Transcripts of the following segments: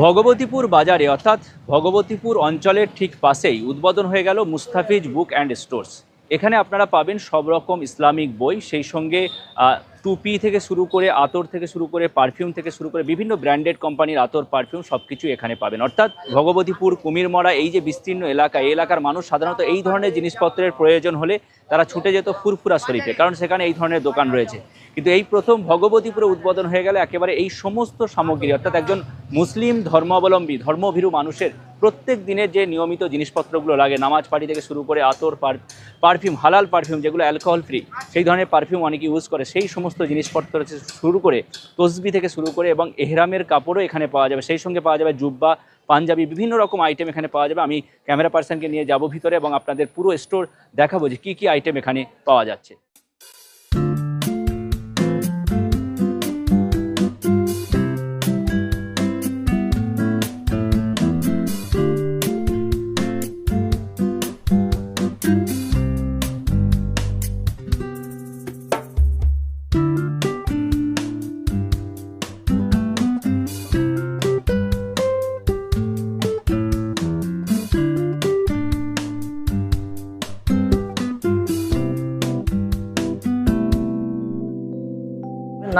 ভগবতীপুর বাজারে, অর্থাৎ ভগবতীপুর অঞ্চলের ঠিক পাশেই উদ্বোধন হয়ে গেল মুস্তাফিজ বুক অ্যান্ড স্টোর্স। এখানে আপনারা পাবেন সব রকম ইসলামিক বই, সেই সঙ্গে টুপি থেকে শুরু করে আতর থেকে শুরু করে পারফিউম থেকে শুরু করে বিভিন্ন ব্র্যান্ডেড কোম্পানির আতর, পারফিউম সব কিছু এখানে পাবেন। অর্থাৎ ভগবতীপুর কুমিরমরা এই যে বিস্তীর্ণ এলাকা, এই এলাকার মানুষ সাধারণত এই ধরনের জিনিসপত্রের প্রয়োজন হলে তারা ছুটে যেত ফুরফুরা শরীফে, কারণ সেখানে এই ধরনের দোকান রয়েছে। কিন্তু এই প্রথম ভগবতীপুরে উদ্বোধন হয়ে গেলে একেবারে এই সমস্ত সামগ্রী, অর্থাৎ একজন মুসলিম ধর্মাবলম্বী, ধর্মভীরু মানুষের প্রত্যেক দিনের যে নিয়মিত জিনিসপত্রগুলো লাগে, নামাজ পাড়ি থেকে শুরু করে আতর, পার পারফিউম, হালাল পারফিউম যেগুলো অ্যালকোহল ফ্রি সেই ধরনের পারফিউম অনেকে ইউজ করে। সেই সমস্ত জিনিসপত্র শুরু করে, তসবি থেকে শুরু করে এবং এহরামের কাপড়ও এখানে পাওয়া যাবে। সেই সঙ্গে পাওয়া যাবে জুব্বা, পাঞ্জাবি, বিভিন্ন রকম আইটেম এখানে পাওয়া যাবে। আমি ক্যামেরা পার্সনকে নিয়ে যাব ভিতরে এবং আপনাদের পুরো স্টোর দেখাবো যে কী কী আইটেম এখানে পাওয়া যাচ্ছে।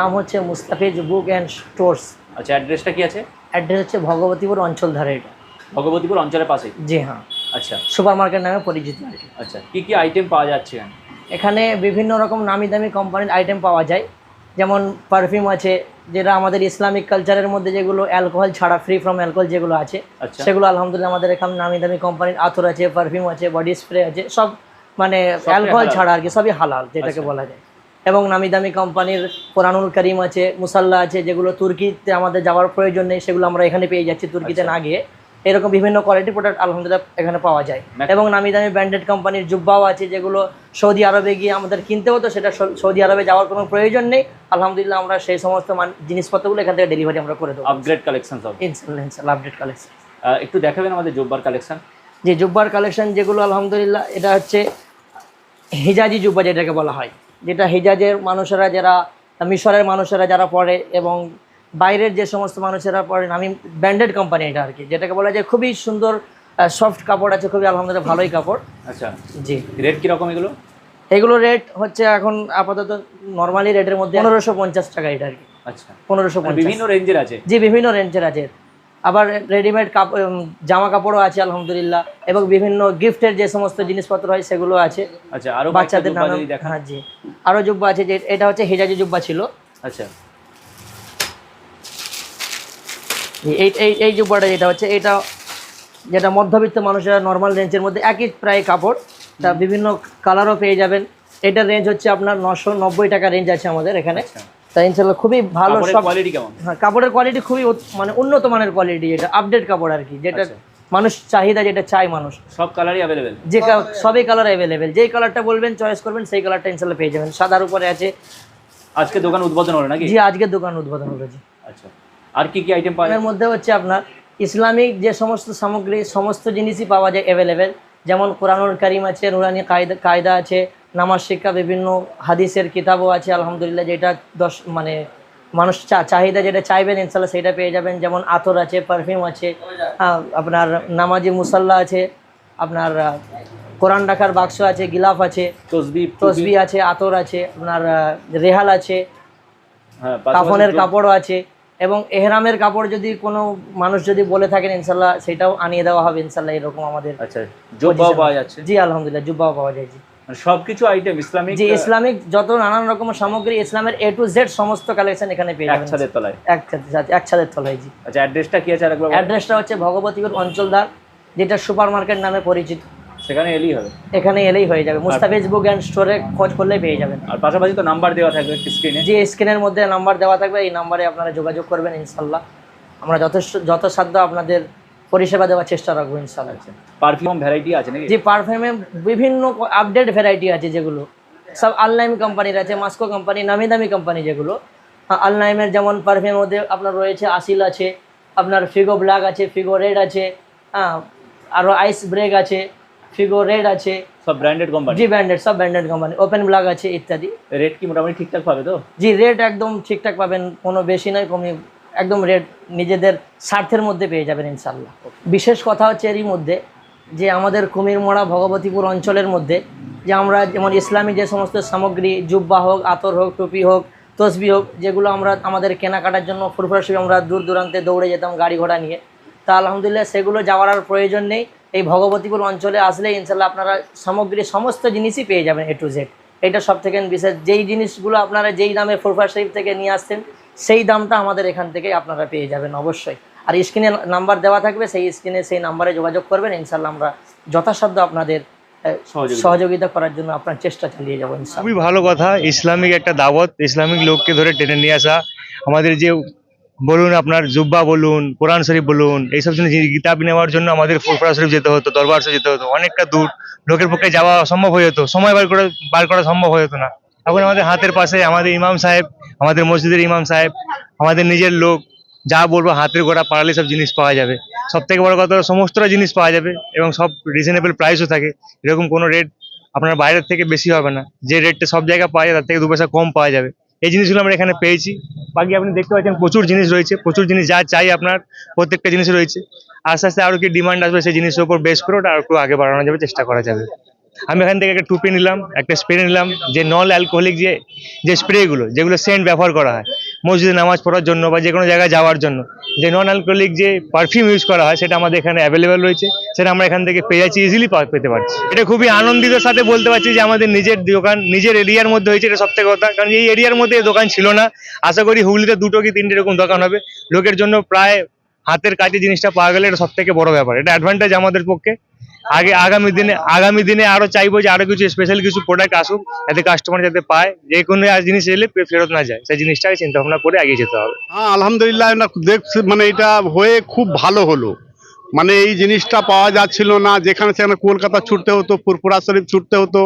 নাম হচ্ছে মুস্তাফিজ বুক অ্যান্ড স্টোর্স। আচ্ছা অ্যাড্রেসটা কি আছে? অ্যাড্রেস হচ্ছে ভগবতীপুর অঞ্চল ধারে এটা। ভগবতীপুর অঞ্চলের পাশে? জি হ্যাঁ। আচ্ছা। সুপার মার্কেট নামে পরিচিত আচ্ছা কি কি আইটেম পাওয়া যাচ্ছে এখানে? বিভিন্ন রকম নামি দামি কোম্পানির আইটেম পাওয়া যায়। যেমন পারফিউম আছে যেটা আমাদের ইসলামিক কালচারের মধ্যে যেগুলো অ্যালকোহল ছাড়া ফ্রি ফ্রম অ্যালকোহল যেগুলো আছে আচ্ছা। সেগুলো আলহামদুলিল্লাহ আমাদের এখানে নামি দামি কোম্পানির আতর আছে পারফিউম আছে বডি স্প্রে আছে সব মানে অ্যালকোহল ছাড়া আর কি সবই হালাল যেটাকে আচ্ছা। বলা যায়। এবং নামি দামি কোম্পানির কোরআনুল করিম আছে মুসাল্লা আছে যেগুলো তুর্কিতে আমাদের যাওয়ার প্রয়োজন নেই সেগুলো আমরা এখানে পেয়ে যাচ্ছি তুর্কিতে আচ্ছা। না গিয়ে। এরকম বিভিন্ন কোয়ালিটির প্রোডাক্ট আলহামদুলিল্লাহ এখানে পাওয়া যায়। এবং নামি দামি ব্র্যান্ডেড কোম্পানির জুব্বাও আছে যেগুলো সৌদি আরবে গিয়ে আমাদের কিনতে হতো সেটা সৌদি আরবে যাওয়ার কোনো প্রয়োজন নেই। আলহামদুলিল্লাহ আমরা সেই সমস্ত মান- জিনিসপত্রগুলো এখান থেকে ডেলিভারি আমরা করে দেবো। আপগ্রেড কালেকশন ইনশাল্লাহ আপডেট কালেকশন একটু দেখাবেন আমাদের জুব্বার কালেকশন যে জুব্বার কালেকশন যেগুলো আলহামদুলিল্লাহ এটা হচ্ছে হিজাজি জুব্বা যেটাকে বলা হয়। যেটা হিজাজের মানুষেরা যারা মিশরের মানুষেরা যারা পড়ে এবং বাইরের যে সমস্ত মানুষেরা পড়েন আমি ব্র্যান্ডেড কোম্পানি এটা আর কি যেটাকে বলা যায় খুবই সুন্দর সফট কাপড় আছে খুবই আলহামদুলিল্লাহ ভালোই কাপড়। আচ্ছা জি। রেট কীরকম এগুলো? এগুলো রেট হচ্ছে এখন আপাতত নর্মালি রেটের মধ্যে পনেরোশো পঞ্চাশ টাকা এটা আর কি আচ্ছা। পনেরোশো মানে বিভিন্ন রেঞ্জের আছে? জি বিভিন্ন রেঞ্জের আছে। আবার রেডিমেড কাপড় জামা কাপড়ও আছে আলহামদুলিল্লাহ। এবং বিভিন্ন গিফটের যে সমস্ত জিনিসপত্র হয় সেগুলো আছে। আচ্ছা আরও বাচ্চাদের দেখা হ্যাঁ জি। আরও জুব্বা আছে যে এটা হচ্ছে হেজাজি জুব্বা ছিল। আচ্ছা। এই এই এই জুব্বাটা যেটা হচ্ছে এটা যেটা মধ্যবিত্ত মানুষেরা নর্মাল রেঞ্জের মধ্যে একই প্রায় কাপড় তা বিভিন্ন কালারও পেয়ে যাবেন। এটার রেঞ্জ হচ্ছে আপনার নশো নব্বই টাকা রেঞ্জ আছে আমাদের এখানে। আচ্ছা তা ইনশাল্লাহ খুবই ভালো সব কোয়ালিটি কেমন? হ্যাঁ কাপড়ের কোয়ালিটি খুবই মানে উন্নত মানের কোয়ালিটি এটা আপডেট কাপড় আর কি যেটা আচ্ছা। মানুষ চাহিদা যেটা চায় মানুষ। সব কালারই অ্যাভেলেবেল যে সবই কালার অ্যাভেলেবেল যেই কালারটা বলবেন চয়েস করবেন সেই কালারটা ইনশাল্লাহ পেয়ে যাবেন। সাদার উপরে আছে। আজকে দোকান উদ্বোধন হলো নাকি? জি আজকে দোকান উদ্বোধন হলো জি। আচ্ছা। আর কি কি আইটেম পাওয়া এর মধ্যে হচ্ছে আপনার ইসলামিক যে সমস্ত সামগ্রী সমস্ত জিনিসই পাওয়া যায় অ্যাভেলেবেল যেমন কোরআনুল কারিম আছে নুরানি কায়দা কায়দা আছে নামাজ শিক্ষা বিভিন্ন হাদিসের কিতাবও আছে আলহামদুলিল্লাহ যেটা দশ মানে মানুষ চাহিদা যেটা চাইবেন ইনশাল্লাহ সেটা পেয়ে যাবেন। যেমন আতর আছে পারফিউম আছে আপনার নামাজি মুসাল্লা আছে আপনার কোরআন রাখার বাক্স আছে গিলাফ আছে তসবি তসবি আছে আতর আছে আপনার রেহাল আছে হ্যাঁ কাফনের কাপড়ও আছে এবং এহরামের কাপড় যদি কোনো মানুষ যদি বলে থাকেন ইনশাল্লাহ সেটাও আনিয়ে দেওয়া হবে ইনশাল্লাহ এরকম আমাদের আচ্ছা জুব্বাও পাওয়া যাচ্ছে। জি আলহামদুলিল্লাহ জুব্বাও পাওয়া যায় জি। সবকিছু আইটেম ইসলামিক জি ইসলামিক যত নানান রকম সামগ্রী ইসলামের এ টু জেড সমস্ত কালেকশন এখানে পেয়ে যাবেন। একসাথে তলায়? এক ছাদের- এক ছাদের তলায় জি। আচ্ছা অ্যাড্রেসটা কি আছে আরেকবার অ্যাড্রেসটা হচ্ছে ভগবতীপুর অঞ্চলদার যেটা সুপার মার্কেট নামে পরিচিত। সেখানে এলেই হবে? এখানে এলেই হয়ে যাবে। মুস্তাফিজ বুক অ্যান্ড স্টোরে খোঁজ করলেই পেয়ে যাবেন। আর পাশাপাশি তো নাম্বার দেওয়া থাকবে স্ক্রিনে যে স্ক্রিনের মধ্যে নাম্বার দেওয়া থাকবে। এই নাম্বারে আপনারা যোগাযোগ করবেন ইনশাল্লাহ। আমরা যথেষ্ট যথাসাধ্য আপনাদের পরিষেবা দেওয়ার চেষ্টা রাখব ইনশাল্লাহ পারফিউম ভ্যারাইটি আছে নাকি? যে পারফিউমে বিভিন্ন আপডেট ভ্যারাইটি আছে যেগুলো। সব আলনাইম কোম্পানির আছে মাস্কো কোম্পানি নামি দামি কোম্পানি যেগুলো। আলনাইমের যেমন পারফিউমের মধ্যে আপনার রয়েছে আসিল আছে আপনার ফিগো ব্ল্যাক আছে ফিগো রেড আছে হ্যাঁ আরও আইস ব্রেক আছে ফিগো রেড আছে। সব ব্র্যান্ডেড কোম্পানি জি ব্র্যান্ডেড সব ব্র্যান্ডেড কোম্পানি ওপেন ব্ল্যাক আছে ইত্যাদি। রেট কি মোটামুটি ঠিকঠাক পাবে তো? জি রেট একদম ঠিকঠাক পাবেন কোনো বেশি নয় কমই একদম রেট নিজেদের স্বার্থের মধ্যে পেয়ে যাবেন ইনশাল্লাহ বিশেষ কথা হচ্ছে এরই মধ্যে যে আমাদের কুমিরমোড়া, ভগবতীপুর অঞ্চলের মধ্যে যে আমরা যেমন ইসলামী যে সমস্ত সামগ্রী, জুব্বা হোক, আতর হোক, টুপি হোক, তসবি হোক, যেগুলো আমরা আমাদের কেনাকাটার জন্য ফুরফুরা শিবে আমরা দূর দূরান্তে দৌড়ে যেতাম গাড়ি ঘোড়া নিয়ে, তা আলহামদুলিল্লাহ সেগুলো যাওয়ার আর প্রয়োজন নেই। এই ভগবতীপুর অঞ্চলে আসলে ইনশাল্লাহ আপনারা সামগ্রী সমস্ত জিনিসই পেয়ে যাবেন এ টু জেড এটা সব থেকে বিশেষ, যেই জিনিসগুলো আপনারা যেই দামে ফুরফুরা শরীফ থেকে নিয়ে আসছেন সেই দামটা আমাদের এখান থেকে আপনারা পেয়ে যাবেন অবশ্যই। আর স্ক্রিনে নাম্বার দেওয়া থাকবে সেই স্ক্রিনে সেই নাম্বারে যোগাযোগ করবেন ইনশাল্লাহ আমরা যথাসাধ্য আপনাদের সহযোগিতা। করার জন্য আপনার চেষ্টা চালিয়ে যাব খুবই ভালো কথা ইসলামিক একটা দাওয়াত ইসলামিক লোককে ধরে টেনে নিয়ে আসা। আমাদের যে বলুন আপনার জুব্বা বলুন কোরআন শরীফ বলুন এইসব জিনিস কিতাব নেওয়ার জন্য আমাদের ফুরফুরা শরীফ যেতে হতো দরবার শরীফ যেতে হতো অনেকটা দূর। লোকের পক্ষে যাওয়া সম্ভব হয়ে যেত সময় বার করে বার করা সম্ভব হয়ে যেত না। এখন আমাদের হাতের পাশে আমাদের ইমাম সাহেব আমাদের মসজিদের ইমাম সাহেব, আমাদের নিজের লোক, যা বলব হাতের গোড়া, পাড়ালে সব জিনিস পাওয়া যাবে। সব থেকে বড় কথা সমস্তটা জিনিস পাওয়া যাবে এবং সব রিজনেবল প্রাইসও থাকে। এরকম কোনো রেট আপনার বাইরের থেকে বেশি হবে না। যে রেটটা সব জায়গায় পাওয়া যায়, তার থেকে দু পয়সা কম পাওয়া যাবে। এই জিনিসগুলো আমরা এখানে পেয়েছি। বাকি আপনি দেখতে পাচ্ছেন প্রচুর জিনিস রয়েছে। প্রচুর জিনিস যা চাই আপনার, প্রত্যেকটা জিনিস রয়েছে। আস্তে আস্তে আরও কি ডিমান্ড আসবে সেই জিনিসের উপর বেস করে ওটা আর একটু আগে বাড়ানো যাবে, চেষ্টা করা যাবে। আমি এখান থেকে একটা টুপি নিলাম, একটা স্প্রে নিলাম, যে নন অ্যালকোহলিক যে যে স্প্রেগুলো যেগুলো সেন্ট ব্যবহার করা হয়, মসজিদে নামাজ পড়ার জন্য বা যে কোনো জায়গায় যাওয়ার জন্য, যে নন অ্যালকোহলিক যে পারফিউম ইউজ করা হয়, সেটা আমাদের এখানে অ্যাভেলেবেল রয়েছে, সেটা আমরা এখান থেকে পেয়ে যাচ্ছি ইজিলি পেতে পারছি। এটা খুবই আনন্দিত সাথে বলতে পারছি যে আমাদের নিজের দোকান, নিজের এরিয়ার মধ্যে হয়েছে, এটা সবথেকে কথা। কারণ এই এরিয়ার মধ্যে দোকান ছিল না। আশা করি হুগলিতে দুটো কি তিনটে এরকম দোকান হবে। লোকের জন্য প্রায় হাতের কাজে জিনিসটা পাওয়া গেলে এটা সব থেকে বড় ব্যাপার। এটা অ্যাডভান্টেজ আমাদের পক্ষে। আগে আগামী দিনে আগামী দিনে আরও চাইব যে আরও কিছু স্পেশাল কিছু প্রোডাক্ট আসুক, যাতে কাস্টমার যাতে পায়। যে কোনো জিনিস এলে ফেরত না যায়। সেই জিনিসটাকে চিন্তা ভাবনা করে এগিয়ে যেতে হবে। হ্যাঁ আলহামদুলিল্লাহ দেখ মানে এটা হয়ে খুব ভালো হলো। মানে এই জিনিসটা পাওয়া যাচ্ছিল না, যেখানে সেখানে কলকাতা ছুটতে হতো, ফুরফুরা শরীফ ছুটতে হতো,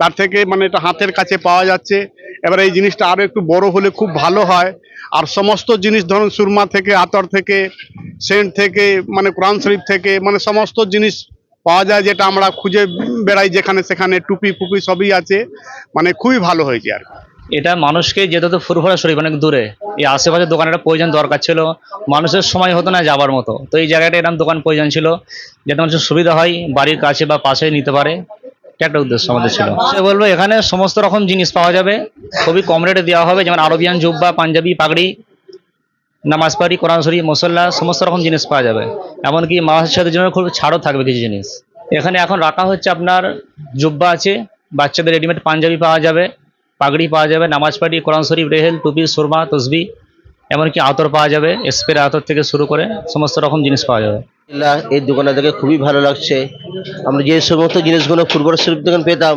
তার থেকে মানে এটা হাতের কাছে পাওয়া যাচ্ছে। এবার এই জিনিসটা আরও একটু বড় হলে খুব ভালো হয়। আর সমস্ত জিনিস ধরুন সুরমা থেকে, আতর থেকে, সেন্ট থেকে মানে কোরআন শরীফ থেকে মানে সমস্ত জিনিস পাওয়া যায় যেটা আমরা খুঁজে বেড়াই যেখানে সেখানে টুপি ফুপি সবই আছে। মানে খুবই ভালো হয়েছে আর। এটা মানুষকে যেতে তো ফুরফুরা শরীফ অনেক দূরে, এই আশেপাশে দোকানের প্রয়োজন দরকার ছিল। মানুষের সময় হতো না যাবার মতো। তো এই জায়গাটা এরকম দোকান প্রয়োজন ছিল, যাতে মানুষের সুবিধা হয়, বাড়ির কাছে বা পাশে নিতে পারে। একটা উদ্দেশ্য আমাদের ছিল। সে বলব এখানে সমস্ত রকম জিনিস পাওয়া যাবে। খুবই কম রেটে দেওয়া হবে, যেমন আরবিয়ান জুব্বা, পাঞ্জাবি, পাগড়ি, নামাজ পাড়ি, কোরআন শরীফ, মুসল্লা, সমস্ত রকম জিনিস পাওয়া যাবে। এমনকি মাসের সাথে জন্য খুব ছাড়ও থাকবে কিছু জিনিস। এখানে এখন রাখা হচ্ছে আপনার জুব্বা আছে, বাচ্চাদের রেডিমেড পাঞ্জাবি পাওয়া যাবে। পাগড়ি পাওয়া যাবে, নামাজ পাড়ি, কোরআন শরীফ, রেহেল, টুপি, সুরমা, তসবি, এমনকি আতর পাওয়া যাবে স্প্রে আতর থেকে শুরু করে সমস্ত রকম জিনিস পাওয়া যাবে। এই দোকানে থেকে খুবই ভালো লাগছে। আমরা যে সমস্ত জিনিসগুলো ফুটবল শরীফ দোকান পেতাম,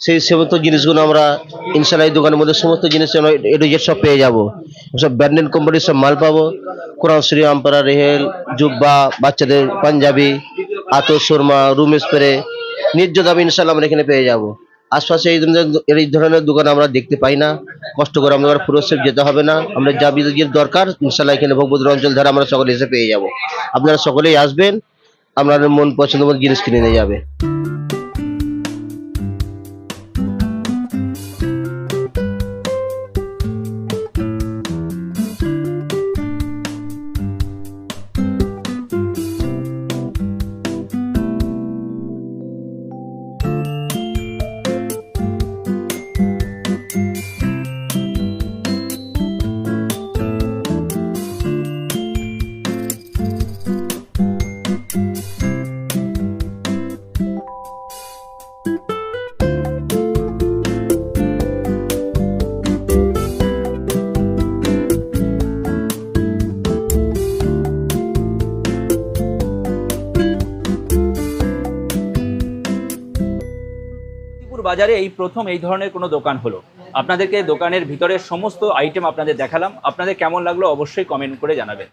সেই সমস্ত জিনিসগুলো আমরা ইনশাল্লাহ এই দোকানের মধ্যে সমস্ত জিনিস এডুজেট সব পেয়ে যাব। সব ব্র্যান্ডেড কোম্পানির সব মাল পাবো। কোরআন শরীফ আম্পারা রেহেল, জুব্বা, বাচ্চাদের পাঞ্জাবি, আতর, সুরমা, রুম স্প্রে নির্য দামে ইনশাল্লাহ আমরা এখানে পেয়ে যাব। আশপাশে এই ধরনের এই ধরনের দোকান আমরা দেখতে পাই না। কষ্ট করে আমরা পুরো সেফ যেতে হবে না। আমরা যা বিদ্যুৎ দরকার ইনশাল্লাহ এখানে ভগবতীর অঞ্চল ধারা আমরা সকলে এসে পেয়ে যাব। আপনারা সকলেই আসবেন আপনার মন পছন্দ মতো জিনিস কিনে নিয়ে যাবে। বাজারে এই প্রথম এই ধরনের কোনো দোকান হলো। আপনাদেরকে দোকানের ভিতরের সমস্ত আইটেম আপনাদের দেখালাম। আপনাদের কেমন লাগল অবশ্যই কমেন্ট করে জানাবেন।